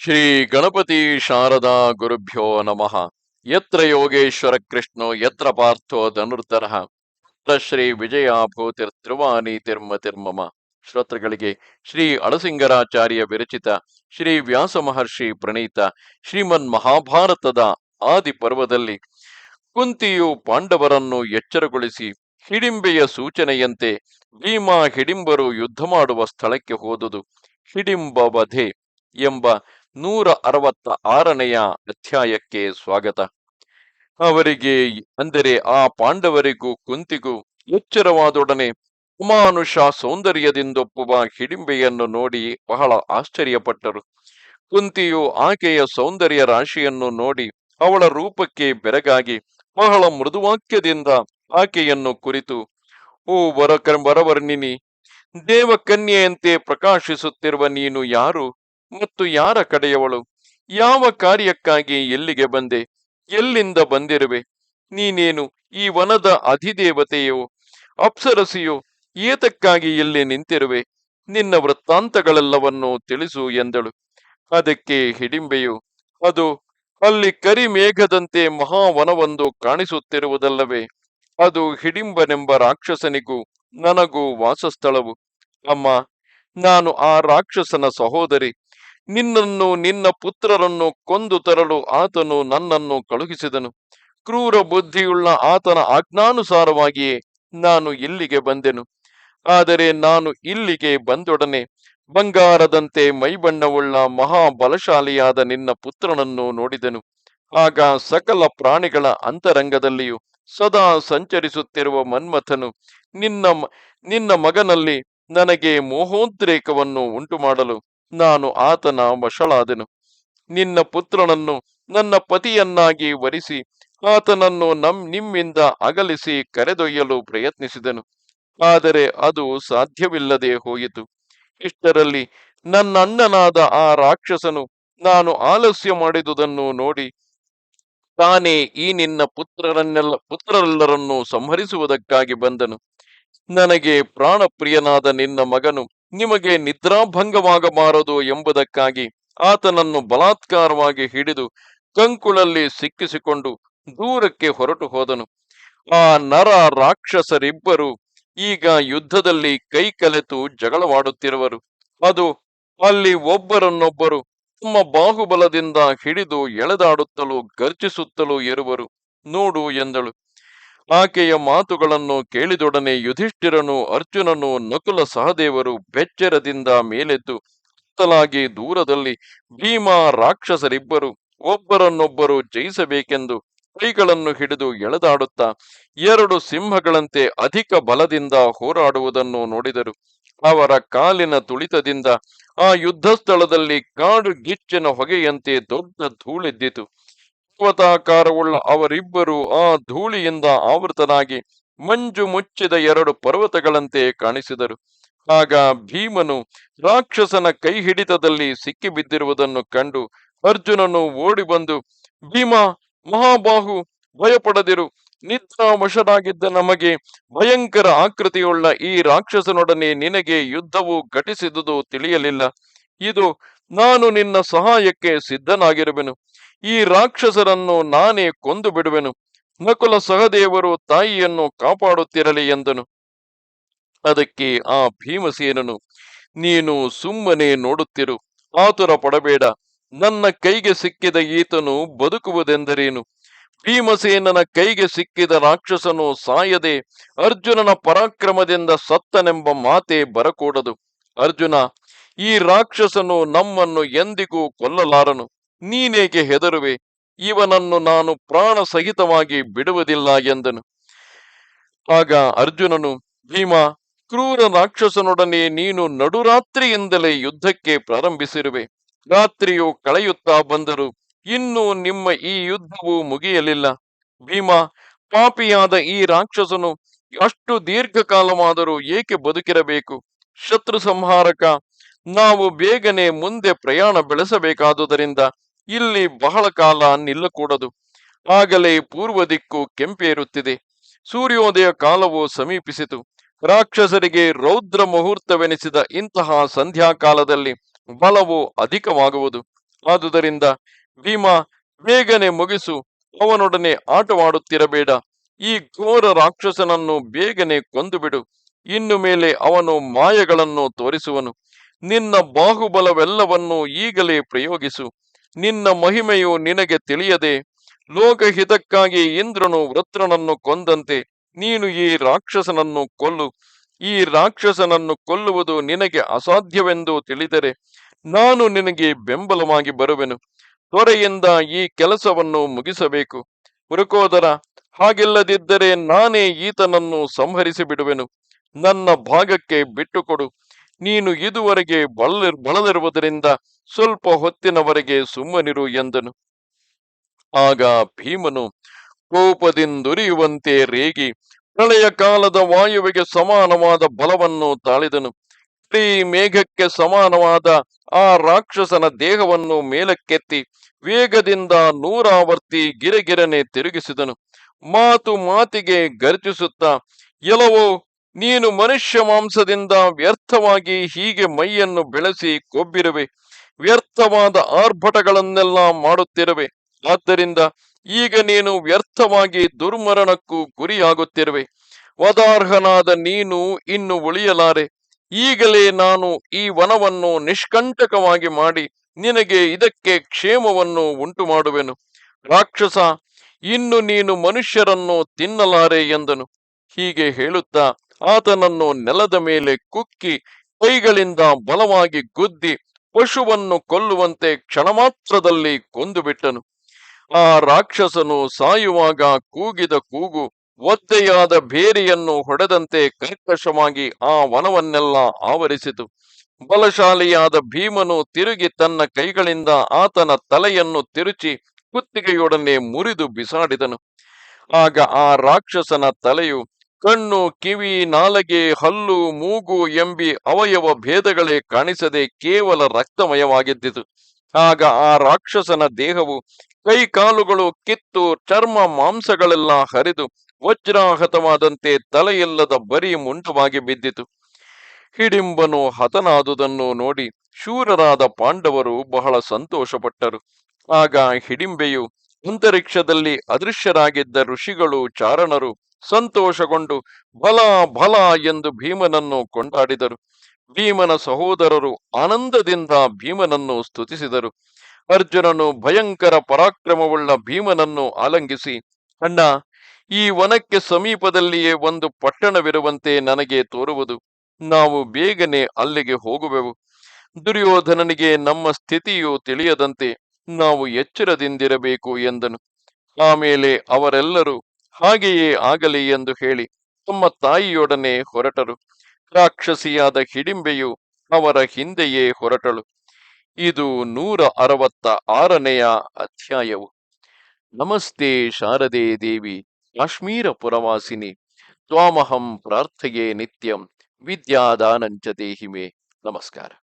ಶ್ರೀ ಗಣಪತಿ ಶಾರದಾ ಗುರುಭ್ಯೋ ನಮಃ. ಯತ್ರ ಯೋಗೇಶ್ವರ ಕೃಷ್ಣೋ, ಯತ್ರ ಪಾರ್ಥೋ ಧನುರ್ಧರ. ಶ್ರೀ ವಿಜಯ ಭೂತಿರ್ತ್ರುವಾನಿ ತಿರ್ಮ ತಿರ್ಮಮ ಶ್ರೋತೃಗಳಿಗೆ ಶ್ರೀ ಅಳಸಿಂಗರಾಚಾರ್ಯ ವಿರಚಿತ ಶ್ರೀ ವ್ಯಾಸ ಮಹರ್ಷಿ ಪ್ರಣೀತ ಶ್ರೀಮನ್ ಮಹಾಭಾರತದ ಆದಿ ಪರ್ವದಲ್ಲಿ ಕುಂತಿಯು ಪಾಂಡವರನ್ನು ಎಚ್ಚರಗೊಳಿಸಿ ಹಿಡಿಂಬೆಯ ಸೂಚನೆಯಂತೆ ಭೀಮಾ ಹಿಡಿಂಬರು ಯುದ್ಧ ಮಾಡುವ ಸ್ಥಳಕ್ಕೆ ಹೋದುದು ಹಿಡಿಂಬವಧೆ ಎಂಬ ನೂರ ಅರವತ್ತ ಆರನೆಯ ಅಧ್ಯಾಯಕ್ಕೆ ಸ್ವಾಗತ. ಅವರಿಗೆ ಅಂದರೆ ಆ ಪಾಂಡವರಿಗೂ ಕುಂತಿಗೂ ಎಚ್ಚರವಾದೊಡನೆ ಉಮಾನುಷ ಸೌಂದರ್ಯದಿಂದೊಪ್ಪುವ ಹಿಡಿಂಬೆಯನ್ನು ನೋಡಿ ಬಹಳ ಆಶ್ಚರ್ಯಪಟ್ಟರು. ಕುಂತಿಯು ಆಕೆಯ ಸೌಂದರ್ಯ ರಾಶಿಯನ್ನು ನೋಡಿ ಅವಳ ರೂಪಕ್ಕೆ ಬೆರಗಾಗಿ ಬಹಳ ಮೃದುವಾಕ್ಯದಿಂದ ಆಕೆಯನ್ನು ಕುರಿತು, ಓ ವರ ವರವರ್ಣಿನಿ, ದೇವಕನ್ಯೆಯಂತೆ ಪ್ರಕಾಶಿಸುತ್ತಿರುವ ನೀನು ಯಾರು? ಮತ್ತು ಯಾರ ಕಡೆಯವಳು? ಯಾವ ಕಾರ್ಯಕ್ಕಾಗಿ ಎಲ್ಲಿಗೆ ಬಂದೆ? ಎಲ್ಲಿಂದ ಬಂದಿರುವೆ? ನೀನೇನು ಈ ವನದ ಅಧಿದೇವತೆಯೋ? ಅಪ್ಸರಸಿಯೋ, ಏತಕ್ಕಾಗಿ ಇಲ್ಲಿ ನಿಂತಿರುವೆ? ನಿನ್ನ ವೃತ್ತಾಂತಗಳೆಲ್ಲವನ್ನೂ ತಿಳಿಸು ಎಂದಳು. ಅದಕ್ಕೆ ಹಿಡಿಂಬೆಯು, ಅದು ಅಲ್ಲಿ ಕರಿಮೇಘದಂತೆ ಮಹಾವನವೊಂದು ಕಾಣಿಸುತ್ತಿರುವುದಲ್ಲವೇ? ಅದು ಹಿಡಿಂಬನೆಂಬ ರಾಕ್ಷಸನಿಗೂ ನನಗೂ ವಾಸಸ್ಥಳವು. ಅಮ್ಮ, ನಾನು ಆ ರಾಕ್ಷಸನ ಸಹೋದರಿ. ನಿನ್ನನ್ನು ನಿನ್ನ ಪುತ್ರರನ್ನು ಕೊಂದು ತರಲು ಆತನು ನನ್ನನ್ನು ಕಳುಹಿಸಿದನು. ಕ್ರೂರ ಬುದ್ಧಿಯುಳ್ಳ ಆತನ ಆಜ್ಞಾನುಸಾರವಾಗಿಯೇ ನಾನು ಇಲ್ಲಿಗೆ ಬಂದೆನು. ಆದರೆ ನಾನು ಇಲ್ಲಿಗೆ ಬಂದೊಡನೆ ಬಂಗಾರದಂತೆ ಮೈಬಣ್ಣವುಳ್ಳ ಮಹಾಬಲಶಾಲಿಯಾದ ನಿನ್ನ ಪುತ್ರನನ್ನು ನೋಡಿದೆನು. ಆಗ ಸಕಲ ಪ್ರಾಣಿಗಳ ಅಂತರಂಗದಲ್ಲಿಯೂ ಸದಾ ಸಂಚರಿಸುತ್ತಿರುವ ಮನ್ಮಥನು ನಿನ್ನ ನಿನ್ನ ಮಗನಲ್ಲಿ ನನಗೆ ಮೋಹೋದ್ರೇಕವನ್ನು ಉಂಟು ಮಾಡಲು ನಾನು ಆತನ ವಶಳಾದೆನು. ನಿನ್ನ ಪುತ್ರನನ್ನು ನನ್ನ ಪತಿಯನ್ನಾಗಿ ವರಿಸಿ, ಆತನನ್ನು ನಮ್ ನಿಮ್ಮಿಂದ ಅಗಲಿಸಿ ಕರೆದೊಯ್ಯಲು ಪ್ರಯತ್ನಿಸಿದನು. ಆದರೆ ಅದು ಸಾಧ್ಯವಿಲ್ಲದೆ ಹೋಯಿತು. ಇಷ್ಟರಲ್ಲಿ ನನ್ನ ಅಣ್ಣನಾದ ಆ ರಾಕ್ಷಸನು ನಾನು ಆಲಸ್ಯ ಮಾಡಿದುದನ್ನು ನೋಡಿ, ತಾನೇ ಈ ನಿನ್ನ ಪುತ್ರರನ್ನೆಲ್ಲ, ಪುತ್ರರೆಲ್ಲರನ್ನೂ ಸಂಹರಿಸುವುದಕ್ಕಾಗಿ ಬಂದನು. ನನಗೆ ಪ್ರಾಣಪ್ರಿಯನಾದ ನಿನ್ನ ಮಗನು ನಿಮಗೆ ನಿದ್ರಾಭಂಗವಾಗಬಾರದು ಎಂಬುದಕ್ಕಾಗಿ ಆತನನ್ನು ಬಲಾತ್ಕಾರವಾಗಿ ಹಿಡಿದು ಕಂಕುಳಲ್ಲಿ ಸಿಕ್ಕಿಸಿಕೊಂಡು ದೂರಕ್ಕೆ ಹೊರಟು ಹೋದನು. ಆ ನರ ರಾಕ್ಷಸರಿಬ್ಬರು ಈಗ ಯುದ್ಧದಲ್ಲಿ ಕೈ ಕಲೆತು ಜಗಳವಾಡುತ್ತಿರುವರು. ಅದು ಅಲ್ಲಿ ಒಬ್ಬರನ್ನೊಬ್ಬರು ತಮ್ಮ ಬಾಹುಬಲದಿಂದ ಹಿಡಿದು ಎಳೆದಾಡುತ್ತಲೂ ಗರ್ಜಿಸುತ್ತಲೂ ಇರುವರು. ನೋಡು ಎಂದಳು. ಆಕೆಯ ಮಾತುಗಳನ್ನು ಕೇಳಿದೊಡನೆ ಯುಧಿಷ್ಠಿರನು ಅರ್ಜುನನು ನಕುಲ ಸಹದೇವರು ಬೆಚ್ಚರದಿಂದ ಮೇಲೆದ್ದು ಸುತ್ತಲಾಗಿ ದೂರದಲ್ಲಿ ಭೀಮ ರಾಕ್ಷಸರಿಬ್ಬರು ಒಬ್ಬರನ್ನೊಬ್ಬರು ಜಯಿಸಬೇಕೆಂದು ಕೈಗಳನ್ನು ಹಿಡಿದು ಎಳೆದಾಡುತ್ತಾ ಎರಡು ಸಿಂಹಗಳಂತೆ ಅಧಿಕ ಬಲದಿಂದ ಹೋರಾಡುವುದನ್ನು ನೋಡಿದರು. ಅವರ ಕಾಲಿನ ತುಳಿತದಿಂದ ಆ ಯುದ್ಧ ಸ್ಥಳದಲ್ಲಿ ಕಾಡು ಗಿಚ್ಚಿನ ಹೊಗೆಯಂತೆ ದೊಡ್ಡ ಧೂಳೆದ್ದಿತು. ಪರ್ವತಾಕಾರವುಳ್ಳ ಅವರಿಬ್ಬರು ಆ ಧೂಳಿಯಿಂದ ಆವೃತನಾಗಿ ಮಂಜು ಮುಚ್ಚಿದ ಎರಡು ಪರ್ವತಗಳಂತೆ ಕಾಣಿಸಿದರು. ಆಗ ಭೀಮನು ರಾಕ್ಷಸನ ಕೈ ಹಿಡಿತದಲ್ಲಿ ಸಿಕ್ಕಿಬಿದ್ದಿರುವುದನ್ನು ಕಂಡು ಅರ್ಜುನನು ಓಡಿ ಬಂದು, ಭೀಮ, ಮಹಾಬಾಹು, ಭಯಪಡದಿರು. ನಿದ್ರಾವಶರಾಗಿದ್ದ ನಮಗೆ ಭಯಂಕರ ಆಕೃತಿಯುಳ್ಳ ಈ ರಾಕ್ಷಸನೊಡನೆ ನಿನಗೆ ಯುದ್ಧವು ಘಟಿಸಿದುದು ತಿಳಿಯಲಿಲ್ಲ. ಇದು ನಾನು ನಿನ್ನ ಸಹಾಯಕ್ಕೆ ಸಿದ್ಧನಾಗಿರುವೆನು. ಈ ರಾಕ್ಷಸರನ್ನು ನಾನೇ ಕೊಂದು ಬಿಡುವೆನು ನಕುಲ ಸಹದೇವರು ತಾಯಿಯನ್ನು ಕಾಪಾಡುತ್ತಿರಲಿ ಎಂದನು. ಅದಕ್ಕೆ ಆ ಭೀಮಸೇನನು, ನೀನು ಸುಮ್ಮನೆ ನೋಡುತ್ತಿರು, ಆತುರ ಪಡಬೇಡ. ನನ್ನ ಕೈಗೆ ಸಿಕ್ಕಿದ ಈತನು ಬದುಕುವುದೆಂದರೇನು? ಭೀಮಸೇನನ ಕೈಗೆ ಸಿಕ್ಕಿದ ರಾಕ್ಷಸನು ಸಾಯದೆ ಅರ್ಜುನನ ಪರಾಕ್ರಮದಿಂದ ಸತ್ತನೆಂಬ ಮಾತೆ ಬರಕೂಡದು. ಅರ್ಜುನ ಈ ರಾಕ್ಷಸನು ನಮ್ಮನ್ನು ಎಂದಿಗೂ ಕೊಲ್ಲಲಾರನು. ನೀನೇಕೆ ಹೆದರುವೆ? ಇವನನ್ನು ನಾನು ಪ್ರಾಣ ಸಹಿತವಾಗಿ ಬಿಡುವುದಿಲ್ಲ ಎಂದನು. ಆಗ ಅರ್ಜುನನು, ಭೀಮ, ಕ್ರೂರ ರಾಕ್ಷಸನೊಡನೆ ನೀನು ನಡುರಾತ್ರಿಯಿಂದಲೇ ಯುದ್ಧಕ್ಕೆ ಪ್ರಾರಂಭಿಸಿರುವೆ. ರಾತ್ರಿಯು ಕಳೆಯುತ್ತಾ ಬಂದರು ಇನ್ನೂ ನಿಮ್ಮ ಈ ಯುದ್ಧವು ಮುಗಿಯಲಿಲ್ಲ. ಭೀಮ, ಪಾಪಿಯಾದ ಈ ರಾಕ್ಷಸನು ಅಷ್ಟು ದೀರ್ಘಕಾಲವಾದರೂ ಏಕೆ ಬದುಕಿರಬೇಕು? ಶತ್ರು ಸಂಹಾರಕ ನಾವು ಬೇಗನೆ ಮುಂದೆ ಪ್ರಯಾಣ ಬೆಳೆಸಬೇಕಾದುದರಿಂದ ಇಲ್ಲಿ ಬಹಳ ಕಾಲ ನಿಲ್ಲಕೂಡದು. ಆಗಲೇ ಪೂರ್ವ ದಿಕ್ಕು ಕೆಂಪೇರುತ್ತಿದೆ. ಸೂರ್ಯೋದಯ ಕಾಲವು ಸಮೀಪಿಸಿತು. ರಾಕ್ಷಸರಿಗೆ ರೌದ್ರ ಮುಹೂರ್ತವೆನಿಸಿದ ಇಂತಹ ಸಂಧ್ಯಾಕಾಲದಲ್ಲಿ ಬಲವು ಅಧಿಕವಾಗುವುದು. ಆದುದರಿಂದ ಭೀಮ, ಬೇಗನೆ ಮುಗಿಸು, ಅವನೊಡನೆ ಆಟವಾಡುತ್ತಿರಬೇಡ. ಈ ಘೋರ ರಾಕ್ಷಸನನ್ನು ಬೇಗನೆ ಕೊಂದುಬಿಡು. ಇನ್ನು ಮೇಲೆ ಅವನು ಮಾಯಗಳನ್ನು ತೋರಿಸುವನು. ನಿನ್ನ ಬಾಹುಬಲವೆಲ್ಲವನ್ನೂ ಈಗಲೇ ಪ್ರಯೋಗಿಸು. ನಿನ್ನ ಮಹಿಮೆಯು ನಿನಗೆ ತಿಳಿಯದೆ, ಲೋಕಹಿತಕ್ಕಾಗಿ ಇಂದ್ರನು ವೃತ್ರನನ್ನು ಕೊಂದಂತೆ ನೀನು ಈ ರಾಕ್ಷಸನನ್ನು ಕೊಲ್ಲು. ಈ ರಾಕ್ಷಸನನ್ನು ಕೊಲ್ಲುವುದು ನಿನಗೆ ಅಸಾಧ್ಯವೆಂದು ತಿಳಿದರೆ ನಾನು ನಿನಗೆ ಬೆಂಬಲವಾಗಿ ಬರುವೆನು. ತ್ವರೆಯಿಂದ ಈ ಕೆಲಸವನ್ನು ಮುಗಿಸಬೇಕು. ಮುರುಕೋದರ ಹಾಗಿಲ್ಲದಿದ್ದರೆ ನಾನೇ ಈತನನ್ನು ಸಂಹರಿಸಿ ಬಿಡುವೆನು ನನ್ನ ಭಾಗಕ್ಕೆ ಬಿಟ್ಟುಕೊಡು. ನೀನು ಇದುವರೆಗೆ ಬಳಲಿ ಬಳಲಿರುವುದರಿಂದ ಸ್ವಲ್ಪ ಹೊತ್ತಿನವರೆಗೆ ಸುಮ್ಮನಿರು ಎಂದನು. ಆಗ ಭೀಮನು ಕೋಪದಿಂದುರಿಯುವಂತೆ ರೇಗಿ ಪ್ರಳಯ ಕಾಲದ ವಾಯುವಿಗೆ ಸಮಾನವಾದ ಬಲವನ್ನು ತಾಳಿದನು. ಇಡೀ ಮೇಘಕ್ಕೆ ಸಮಾನವಾದ ಆ ರಾಕ್ಷಸನ ದೇಹವನ್ನು ಮೇಲಕ್ಕೆತ್ತಿ ವೇಗದಿಂದ ನೂರಾವರ್ತಿ ಗಿರಗಿರನೆ ತಿರುಗಿಸಿದನು. ಮಾತು ಮಾತಿಗೆ ಗರ್ಜಿಸುತ್ತಾ, ಎಲ್ಲವೋ ನೀನು ಮನುಷ್ಯ ಮಾಂಸದಿಂದ ವ್ಯರ್ಥವಾಗಿ ಹೀಗೆ ಮೈಯನ್ನು ಬೆಳೆಸಿ ಕೊಬ್ಬಿರುವೆ. ವ್ಯರ್ಥವಾದ ಆರ್ಭಟಗಳನ್ನೆಲ್ಲ ಮಾಡುತ್ತಿರುವೆ. ಆದ್ದರಿಂದ ಈಗ ನೀನು ವ್ಯರ್ಥವಾಗಿ ದುರ್ಮರಣಕ್ಕೂ ಗುರಿಯಾಗುತ್ತಿರುವೆ. ವದಾರ್ಹನಾದ ನೀನು ಇನ್ನು ಉಳಿಯಲಾರೆ. ಈಗಲೇ ನಾನು ಈ ವನವನ್ನು ನಿಷ್ಕಂಟಕವಾಗಿ ಮಾಡಿ ನಿನಗೆ ಇದಕ್ಕೆ ಕ್ಷೇಮವನ್ನು ಉಂಟು ಮಾಡುವೆನು ರಾಕ್ಷಸ, ಇನ್ನು ನೀನು ಮನುಷ್ಯರನ್ನು ತಿನ್ನಲಾರೆ ಎಂದನು. ಹೀಗೆ ಹೇಳುತ್ತಾ ಆತನನ್ನು ನೆಲದ ಮೇಲೆ ಕುಕ್ಕಿ, ಕೈಗಳಿಂದ ಬಲವಾಗಿ ಗುದ್ದಿ ಪಶುವನ್ನು ಕೊಲ್ಲುವಂತೆ ಕ್ಷಣಮಾತ್ರದಲ್ಲಿ ಕೊಂದು ಬಿಟ್ಟನು ಆ ರಾಕ್ಷಸನು ಸಾಯುವಾಗ ಕೂಗಿದ ಕೂಗು ಒದ್ದೆಯಾದ ಬೇರಿಯನ್ನು ಹೊಡೆದಂತೆ ಕರ್ಕಶವಾಗಿ ಆ ವನವನ್ನೆಲ್ಲ ಆವರಿಸಿತು. ಬಲಶಾಲಿಯಾದ ಭೀಮನು ತಿರುಗಿ ತನ್ನ ಕೈಗಳಿಂದ ಆತನ ತಲೆಯನ್ನು ತಿರುಚಿ ಕುತ್ತಿಗೆಯೊಡನೆ ಮುರಿದು ಬಿಸಾಡಿದನು. ಆಗ ಆ ರಾಕ್ಷಸನ ತಲೆಯು ಕಣ್ಣು, ಕಿವಿ, ನಾಲಗೆ, ಹಲ್ಲು, ಮೂಗು ಎಂಬಿ ಅವಯವ ಭೇದಗಳೇ ಕಾಣಿಸದೆ ಕೇವಲ ರಕ್ತಮಯವಾಗಿದ್ದಿತು ಆಗ ಆ ರಾಕ್ಷಸನ ದೇಹವು ಕೈ ಕಾಲುಗಳು, ಕಿತ್ತು, ಚರ್ಮ, ಮಾಂಸಗಳೆಲ್ಲ ಹರಿದು ವಜ್ರಾಹತವಾದಂತೆ ತಲೆಯಿಲ್ಲದ ಬರಿ ಮುಂಡವಾಗಿ ಬಿದ್ದಿತು. ಹಿಡಿಂಬನು ಹತನಾದುದನ್ನು ನೋಡಿ ಶೂರರಾದ ಪಾಂಡವರು ಬಹಳ ಸಂತೋಷಪಟ್ಟರು. ಆಗ ಹಿಡಿಂಬೆಯು ಅಂತರಿಕ್ಷದಲ್ಲಿ ಅದೃಶ್ಯರಾಗಿದ್ದ ಋಷಿಗಳು, ಚಾರಣರು ಸಂತೋಷಗೊಂಡು ಬಲ ಬಲ ಎಂದು ಭೀಮನನ್ನು ಕೊಂಡಾಡಿದರು. ಭೀಮನ ಸಹೋದರರು ಆನಂದದಿಂದ ಭೀಮನನ್ನು ಸ್ತುತಿಸಿದರು. ಅರ್ಜುನನು ಭಯಂಕರ ಪರಾಕ್ರಮವುಳ್ಳ ಭೀಮನನ್ನು ಆಲಂಗಿಸಿ, ಅಣ್ಣ, ಈ ವನಕ್ಕೆ ಸಮೀಪದಲ್ಲಿಯೇ ಒಂದು ಪಟ್ಟಣವಿರುವಂತೆ ನನಗೆ ತೋರುವುದು. ನಾವು ಬೇಗನೆ ಅಲ್ಲಿಗೆ ಹೋಗುವೆವು. ದುರ್ಯೋಧನನಿಗೆ ನಮ್ಮ ಸ್ಥಿತಿಯು ತಿಳಿಯದಂತೆ ನಾವು ಎಚ್ಚರದಿಂದಿರಬೇಕು ಎಂದನು. ಆಮೇಲೆ ಅವರೆಲ್ಲರೂ ಹಾಗೆಯೇ ಆಗಲಿ ಎಂದು ಹೇಳಿ ತಮ್ಮ ತಾಯಿಯೊಡನೆ ಹೊರಟರು. ರಾಕ್ಷಸಿಯಾದ ಹಿಡಿಂಬೆಯು ಅವರ ಹಿಂದೆಯೇ ಹೊರಟಳು. ಇದು ನೂರ ಅರವತ್ತ ಆರನೆಯ ಅಧ್ಯಾಯವು. ನಮಸ್ತೆ ಶಾರದೆ ದೇವಿ, ಕಾಶ್ಮೀರ ಪುರವಾಸಿನಿ. ತ್ವಾಮಹಂ ಪ್ರಾರ್ಥೆಯೇ ನಿತ್ಯಂ. ವಿದ್ಯಾದಾನಂಚ ದೇಹಿಮೆ. ನಮಸ್ಕಾರ.